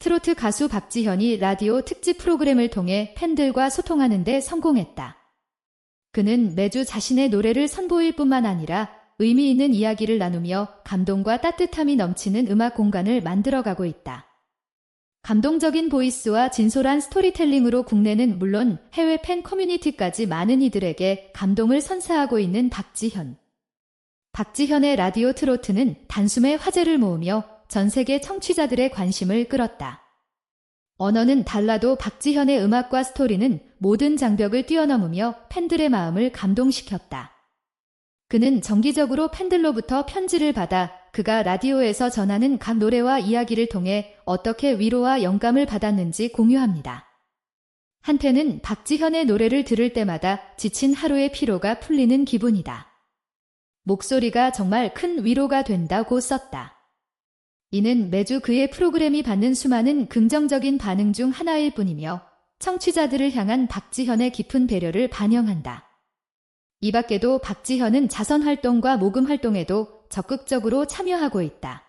트로트 가수 박지현이 라디오 특집 프로그램을 통해 팬들과 소통하는 데 성공했다. 그는 매주 자신의 노래를 선보일 뿐만 아니라 의미 있는 이야기를 나누며 감동과 따뜻함이 넘치는 음악 공간을 만들어가고 있다. 감동적인 보이스와 진솔한 스토리텔링으로 국내는 물론 해외 팬 커뮤니티까지 많은 이들에게 감동을 선사하고 있는 박지현. 박지현의 라디오 트로트는 단숨에 화제를 모으며 전 세계 청취자들의 관심을 끌었다. 언어는 달라도 박지현의 음악과 스토리는 모든 장벽을 뛰어넘으며 팬들의 마음을 감동시켰다. 그는 정기적으로 팬들로부터 편지를 받아 그가 라디오에서 전하는 각 노래와 이야기를 통해 어떻게 위로와 영감을 받았는지 공유합니다. 한편은 박지현의 노래를 들을 때마다 지친 하루의 피로가 풀리는 기분이다. 목소리가 정말 큰 위로가 된다고 썼다. 이는 매주 그의 프로그램이 받는 수많은 긍정적인 반응 중 하나일 뿐이며 청취자들을 향한 박지현의 깊은 배려를 반영한다. 이 밖에도 박지현은 자선 활동과 모금 활동에도 적극적으로 참여하고 있다.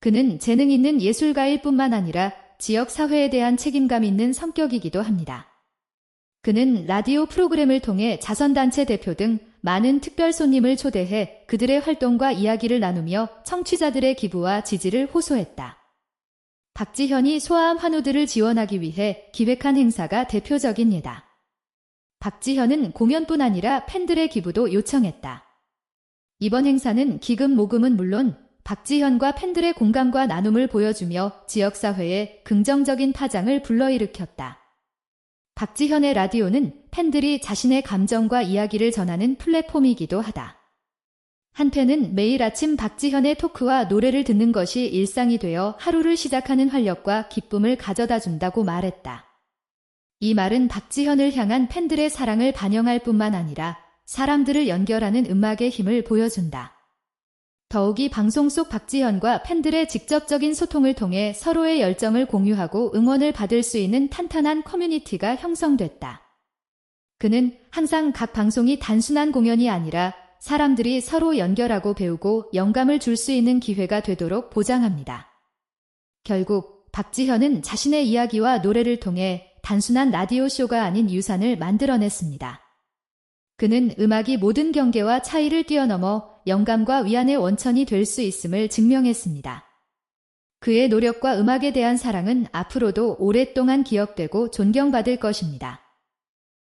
그는 재능 있는 예술가일 뿐만 아니라 지역 사회에 대한 책임감 있는 성격이기도 합니다. 그는 라디오 프로그램을 통해 자선단체 대표 등 많은 특별 손님을 초대해 그들의 활동과 이야기를 나누며 청취자들의 기부와 지지를 호소했다. 박지현이 소아암 환우들을 지원하기 위해 기획한 행사가 대표적인 예다. 박지현은 공연뿐 아니라 팬들의 기부도 요청했다. 이번 행사는 기금 모금은 물론 박지현과 팬들의 공감과 나눔을 보여주며 지역사회에 긍정적인 파장을 불러일으켰다. 박지현의 라디오는 팬들이 자신의 감정과 이야기를 전하는 플랫폼이기도 하다. 한편은 매일 아침 박지현의 토크와 노래를 듣는 것이 일상이 되어 하루를 시작하는 활력과 기쁨을 가져다 준다고 말했다. 이 말은 박지현을 향한 팬들의 사랑을 반영할 뿐만 아니라 사람들을 연결하는 음악의 힘을 보여준다. 더욱이 방송 속 박지현과 팬들의 직접적인 소통을 통해 서로의 열정을 공유하고 응원을 받을 수 있는 탄탄한 커뮤니티가 형성됐다. 그는 항상 각 방송이 단순한 공연이 아니라 사람들이 서로 연결하고 배우고 영감을 줄 수 있는 기회가 되도록 보장합니다. 결국 박지현은 자신의 이야기와 노래를 통해 단순한 라디오쇼가 아닌 유산을 만들어냈습니다. 그는 음악이 모든 경계와 차이를 뛰어넘어 영감과 위안의 원천이 될 수 있음을 증명했습니다. 그의 노력과 음악에 대한 사랑은 앞으로도 오랫동안 기억되고 존경받을 것입니다.